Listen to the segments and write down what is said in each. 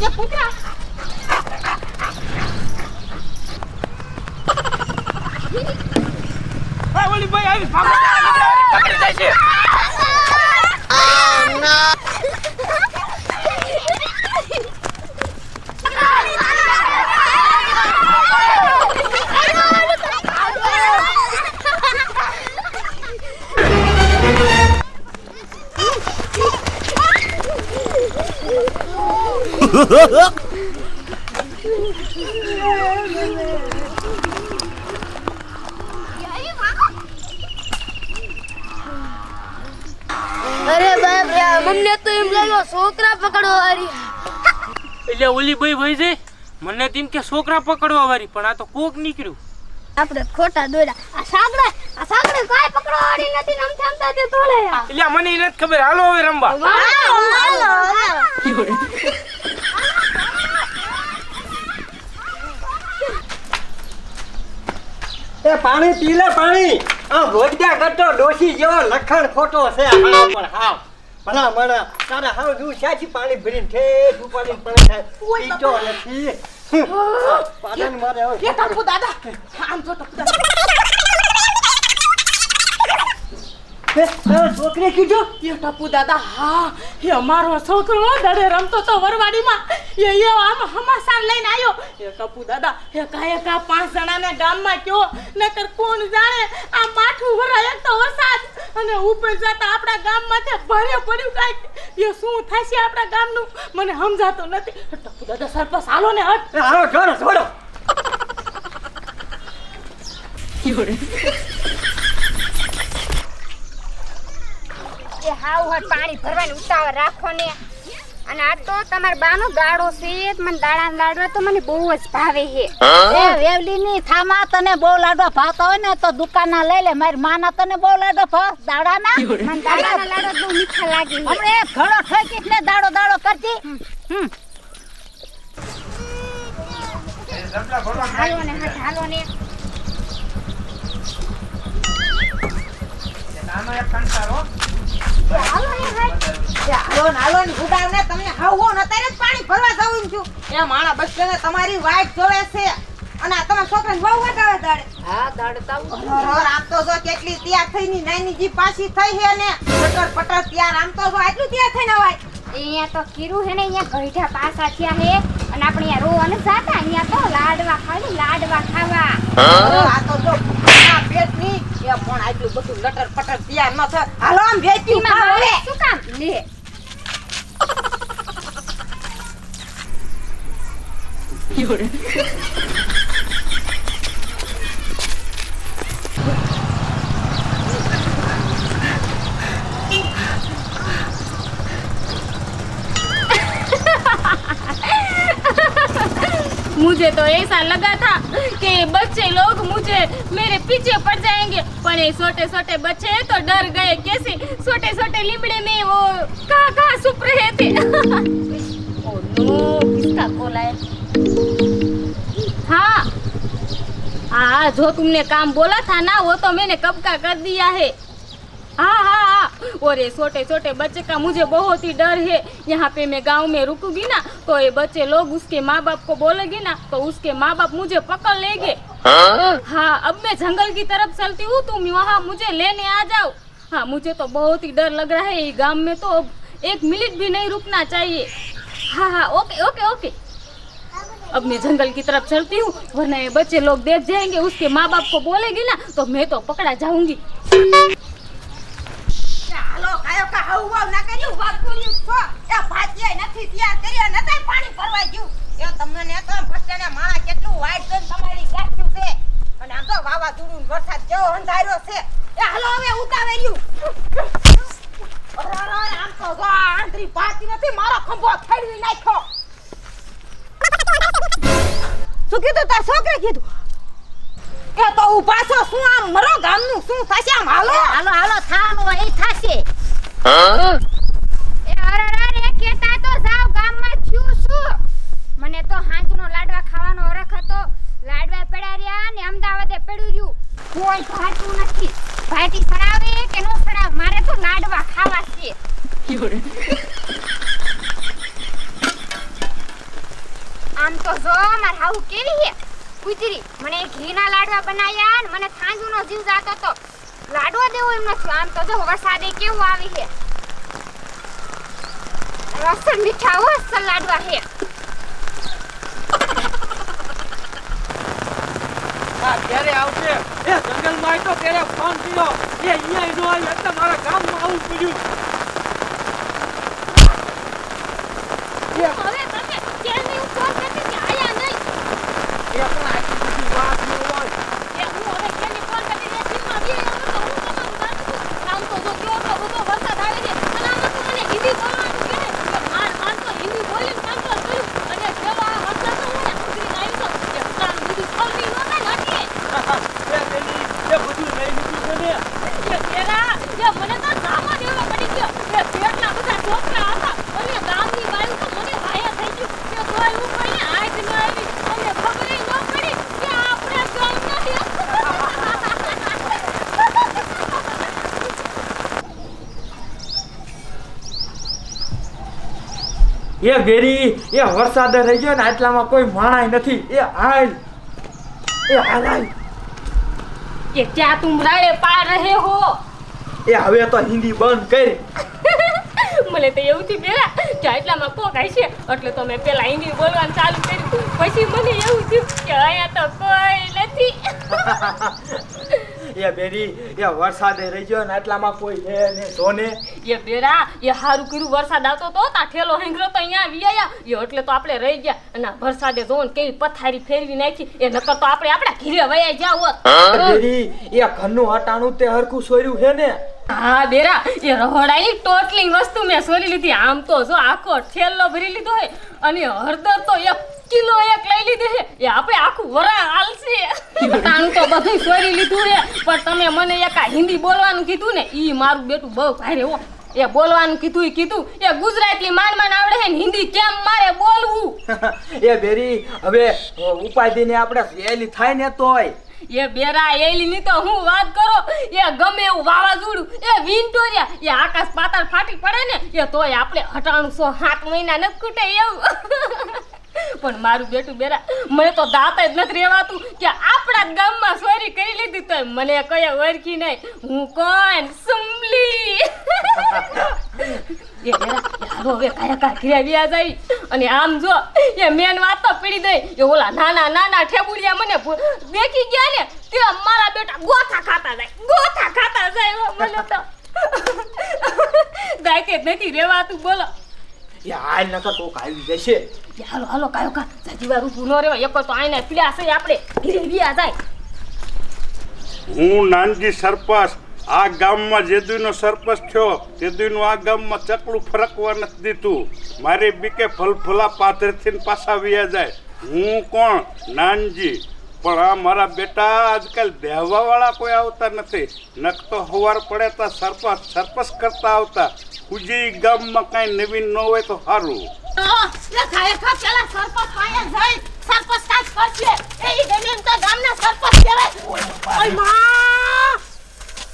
એ પુત્રા આ ઓલી ભાઈ આવી ભાગો પકડી અરે બાપ રે મને તો એમ લાગ્યો છોકરા પકડવા વાળી. એટલે ઓલી ભાઈ ભાઈ છે મને તેમ કે છોકરા પકડવા વાળી પણ આ તો કોક નીકળ્યું. આપણે ખોટા દોડા આ સાગડે આ સાગડે કાઈ પકડવા વાળી નથી નમ થામતા તે તોડે એટલે મને નથી ખબર. હાલો હવે રમવા. હાલો એ પાણી પી લે પાણી. આ ગોડ્યા કરતો ડોસી જેવો લખણ ખોટો છે. હાવ પણ હાવ. ભલા મને તારે હાવ જુ સાચી પાણી ભરીને ઠેઠ ઉપાડીને પડે થાય પીતો નથી. પાણી મારે કે ટપુ દાદા. આમ જો ટપુ દાદા. છોકરી કીધું? એ ટપુ દાદા હા એ અમારો છોકરો દડે રમતો તો વરવાડીમાં. એ એ આમ હમાસાર લઈને આવ્યો એ ટપુ દાદા એ કાંઈ કા પાંચ જણાને ગામમાં કયો નકર કોણ જાણે આ માઠું ભરાય એક તો વરસાદ. અને ઉપર જતા આપણા ગામમાંથી ભારે પડ્યું કાંઈક. એ શું થશે આપણા ગામનું? મને સમજાતો નથી. ટપુ દાદા સરપંચ હાલો ને હટ. હાલો છોડો છોડો એ હાવ હાવ પાણી ભરવાની ઉતાવળ રાખો ને અને આ તો તમારા બાનો દાડો છે મને દાડા લાડવા તો મને બહુ જ ભાવે છે. એ વેવલી ની થામા તને બહુ લાડવા ભાવતા હોય ને તો દુકાન ના લઈ લે મારી માના તને બહુ લાડવા ભાવ. દાડા ના મને દાડાના લાડવા બહુ મીઠા લાગે હમણે એક ઘડો ઠોકીશ ને દાડો દાડો કરતી. હમ. હાલો ને હાલો ને. નાનો એક કંટાળો હાલો ને હાલો ને ગુડાવ ને તમે હાવ હો અત્યારે જ પાણી ભરવા જાઉં છું એ માણા બસ ને તમારી વાઈટ જોડે છે અને આ તમારા છોકરાને બહુ વટાવે દાડે હા દાડતા અરર, આમ તો જો કેટલી તૈયાર થઈને નાની જી પાછી થઈ છે ને પટર પટર તૈયાર આમ તો જો આટલું તૈયાર થઈને અવાય અહીંયા તો કીરું હે ને અહીંયા ગઈઢા પાસા થયા હે અને આપણે અહીંયા રોવા જાતા અહીંયા તો લાડવા ખાલી લાડવા ખાવા. આ તો જો પેટની પણ આટલું બધું લટર પટર તૈયાર ન થાય હાલો આમ એમાં ખાવ હવે શું કામ? લે. मुझे तो ऐसा लगा था कि बच्चे लोग मुझे मेरे पीछे पड़ जाएँगे। पर ये छोटे छोटे बच्चे हैं तो डर गए कैसे? छोटे छोटे लिमड़े में वो कहाँ कहाँ सुप रहे थे। किसका कॉल आया? हाँ हाँ जो तुमने काम बोला था ना वो तो मैंने कब का कर दिया है। हाँ हाँ हाँ और ये छोटे छोटे बच्चे का मुझे बहुत ही डर है। यहाँ पे मैं गाँव में रुकूँगी ना तो ये बच्चे लोग उसके माँ बाप को बोलेगी ना तो उसके माँ बाप मुझे पकड़ लेंगे। हाँ? अब मैं जंगल की तरफ़ चलती हूँ तुम वहाँ मुझे लेने आ जाओ। हाँ मुझे तो बहुत ही डर लग रहा है ये गाँव में तो अब एक मिनट भी नहीं रुकना चाहिए। हाँ हाँ ओके ओके ओके। अब मैं जंगल की तरफ़ चलती हूँ वरना ये बच्चे लोग देख जाएँगे उसके माँ बाप को बोलेगी ना तो मैं तो पकड़ा जाऊँगी। હાલો કાયો કા હવ વાવ ના કર્યું? વાત કર્યું છો. એ ભાતિયાય નથી તૈયાર કર્યા, નતા પાણી ભરવા ગયું. એ તમને ને તો ફસ્ટને માણા કેટલું વાઈટ જોઈને તમારી ગાઠ્યું છે. અને આમ તો ને વરસાદ કેવો અંધાર્યો છે. એ હાલો હવે ઉતાવેલું અરે આમ તો આંતરી પાતી નથી, મારો ખંભો ફેરવી નાખ્યો. શું કીધું તાર છોકરે કીધું? એ તો ઊભા છો, શું આમ મરો ગામનું? શું થશે આમ? હાલો. હાલો હાલો થાનું એ થાશે. તો જાવ, ગામમાં મને તો હાંજનો લાડવા ખાવાનો ઓરખ હતો. લાડવા પડ્યા રહ્યા ને અમદાવાદે પડ્યું નો મારે તો લાડવા ખાવા છે. આમ તો જો, માર હાઉ કેવી હે કુતરી મને ઘીના લાડવા બનાવ્યા ને મને થાંજુનો જીવ જાતો તો. લાડવા દેવો એમ નથી આમ તો જો વરસાદે કેવું આવી છે. અસલ મીઠા હોય અસલ લાડવા છે. આવશે એ જંગલમાં ત્યારે ફોન કર્યો. એ અહીંયા એટલે મારા ગામમાં આવવું પડ્યું હવે તમે ક્યારની હું ફોન કરતી હતી, આયા નહીં. એ પણ આટલી બધી વાત ન હોય એ હું હવે ક્યારની ફોન કરતી હતી, ફીલ્ડમાં બી આવ્યો નતો, હું તમારું જાણતી હતી. આમ તો જો કેવો બધો વરસાદ આવે છે. અને આમાં તો મને હિન્દી બોલવાનું કહે ને, કે માર માર તો હિન્દી બોલીને કંટ્રોલ કર્યું. અને જેવો આ વરસાદ હતો ને, ઉતરીને આવી તો, એ પોતાનું બધું ખોલવી ન થાય ને એટલે. એ પેલી એ બધું લઈ લીધું છે ને એ તેરા, એ મને તો સામા દેવા પડી ગયો. એ પેટના બધા છોકરા હતા. અને ગામની બાયું તો મને વાયા થઈ ગયું. કે તોય હું કોઈને હાથ ન આવી. અમને ખબરેય ન પડી કે આપણે ગામના છે. એ ગેરી એ વરસાદ રહી ગયો ને આટલામાં કોઈ માણાય નથી. એ હાલ. એ હાલ હાલ. કે ક્યાં તું રાડે પાર રહે હો. એ હવે તો હિન્દી બંધ કરી. મને તો એવું થી પેલા કે આટલામાં કોક છે? એટલે તો મેં પેલા હિન્દી બોલવાનું ચાલુ કર્યું. પછી મને એવું થયું કે અહીંયા તો કોઈ નથી. એ બેરી એ વરસાદ રહી ગયો ને આટલામાં કોઈ છે ને ધોને એ બેરા એ હારું કર્યું વરસાદ આવતો તો તા ઠેલો હેંગરો તો અહીંયા આવી આયા. એ એટલે તો આપણે રહી ગયા. અને વરસાદે જોન કેવી પથારી ફેરવી નાખી. એ નકર તો આપણે આપણા ઘીરે વયા જાવ બેરી એ ઘરનું હટાણું તે હરખું સોર્યું છે ને. હા, બેરા, એ રહોડાની ટોટલી વસ્તુ મેં સોરી લીધી. આમ તો જો આખો ઠેલો ભરી લીધો હોય અને હળદર તો એક કિલો એક લઈ લીધી છે એ આપણે આખું વરા હાલશે. તાણું તો બધું સોરી લીધું છે પણ તમે મને એક હિન્દી બોલવાનું કીધું ને, ઈ મારું બેટું બહુ ભારે હો. એ બોલવાનું કીધું કીધું. એ ગુજરાતી માંડ માંડ આવડે છે હિન્દી કેમ મારે બોલવું? એ બેરી, હવે ઉપાધિને આપણે સહેલી થાય ને તોય. એ બેરા એલી ની તો હું વાત કરો? એ ગમે એવું વાવાઝોડું એ વિન્ટોરિયા એ આકાશ પાતાળ ફાટી પડે ને એ તોય આપણે હટાણું સો સાત મહિના ન ખૂટે એવું. પણ મારું બેટું બેરા મને તો દાંત જ નથી રહેવાતું કે આપણા જ ગામમાં ચોરી કરી લીધી તોય મને કઈ ઓળખી નહીં. હું કોણ? સુમલી. એ બેરા હવે કાયા કા વ્યા જાય. અને આમ જો એ મેન વાત તો પડી દઈ. એ ઓલા નાના નાના ઠેબુડિયા મને દેખી ગયા ને તે મારા બેટા ગોથા ખાતા જાય. ગોથા ખાતા જાય મને તો. દાયકે કે નથી રેવાતું બોલો. હાલ નકર કોક આવી જશે. હાલો હાલો કાયો કા. જાજી વાર ઊભું ન રહેવાય. એક તો આઈને પીડા છે આપણે ઘરે વ્યા જાય. હું નાનજી સરપંચ આ ગામમાં જેદુનો સરપંચ થયો, તેદુનું આ ગામમાં ચકલું ફરકવા નથી દીધું. મારી બીકે ફલફલા પાથરથી પાછા વ્યા જાય. હું કોણ? નાનજી. પણ આ મારા બેટા આજકાલ દેહવાવાળા કોઈ આવતા નથી. નક તો હવાર પડે તો સરપંચ સરપંચ કરતા આવતા. કુજી ગામમાં કાંઈ નવીન ન હોય તો સારું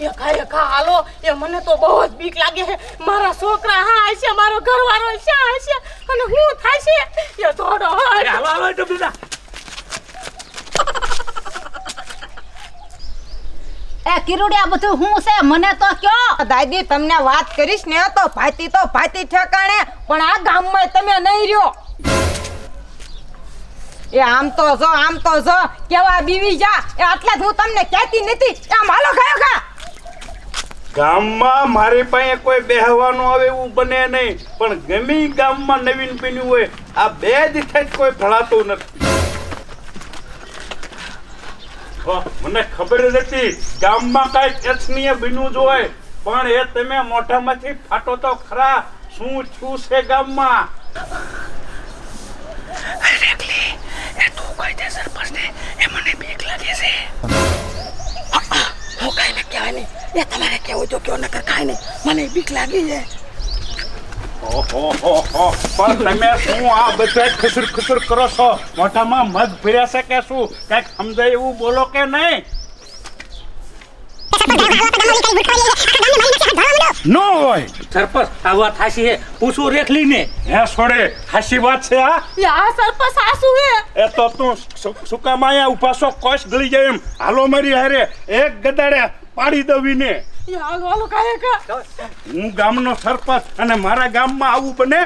એ કાંઈ હાલો. એ મને તો બહુ જ બીક લાગે છે. મારા છોકરા હા હશે મારો ઘરવાળો શા હશે. અને હું થાશે એ થોડો હાલો હાલો એ કિરુડિયા બધું હું છે? મને તો કયો? દાદી તમને વાત કરીશ ને તો ભાતી તો ભાતી ઠેકાણે પણ આ ગામમાં તમે નહીં રહ્યો. એ આમ તો જો આમ તો જો કેવા બીવી જા. એ આટલા જ હું તમને કહેતી નથી. આમ હાલો ખાયો ખા ગામમાં મારી પાસે કોઈ બેહવાનું આવે એવું બને નહીં. પણ ગમે ગામમાં નવીન બન્યું હોય, આ બે દિવસે કોઈ ભળાતું નથી. મને ખબર નથી ગામમાં કઈ એથનીય બીનું જ હોય. પણ એ તમે મોઢામાંથી ફાટો તો ખરા, શું છું છે ગામમાં? એ તું કહી દે સરપંચને એ મને બીક લાગે છે. તમારે કેવું તો કયો નકર કાંઈ નહીં. મને બીક લાગી છે. ઓહો હો હો. પણ તમે શું આ બધા ખસુર ખસુર કરો છો? મોઢામાં મધ ભર્યા છે કે શું? કંઈક સમજાય એવું બોલો કે નહીં? નો હોય. સરપંચ આ વાત હાસી હે. પૂછું રેખલી ને હે છોડે. હાસી વાત છે આ યા આ સરપંચ સાસુ હે. એ તો તું સુકા સુકામાં અહીંયા ઊભા કોશ ગળી જાય એમ. હાલો મારી હારે. એક ગદાડે પાડી દવીને. હું ગામનો સરપંચ અને મારા ગામમાં આવું બને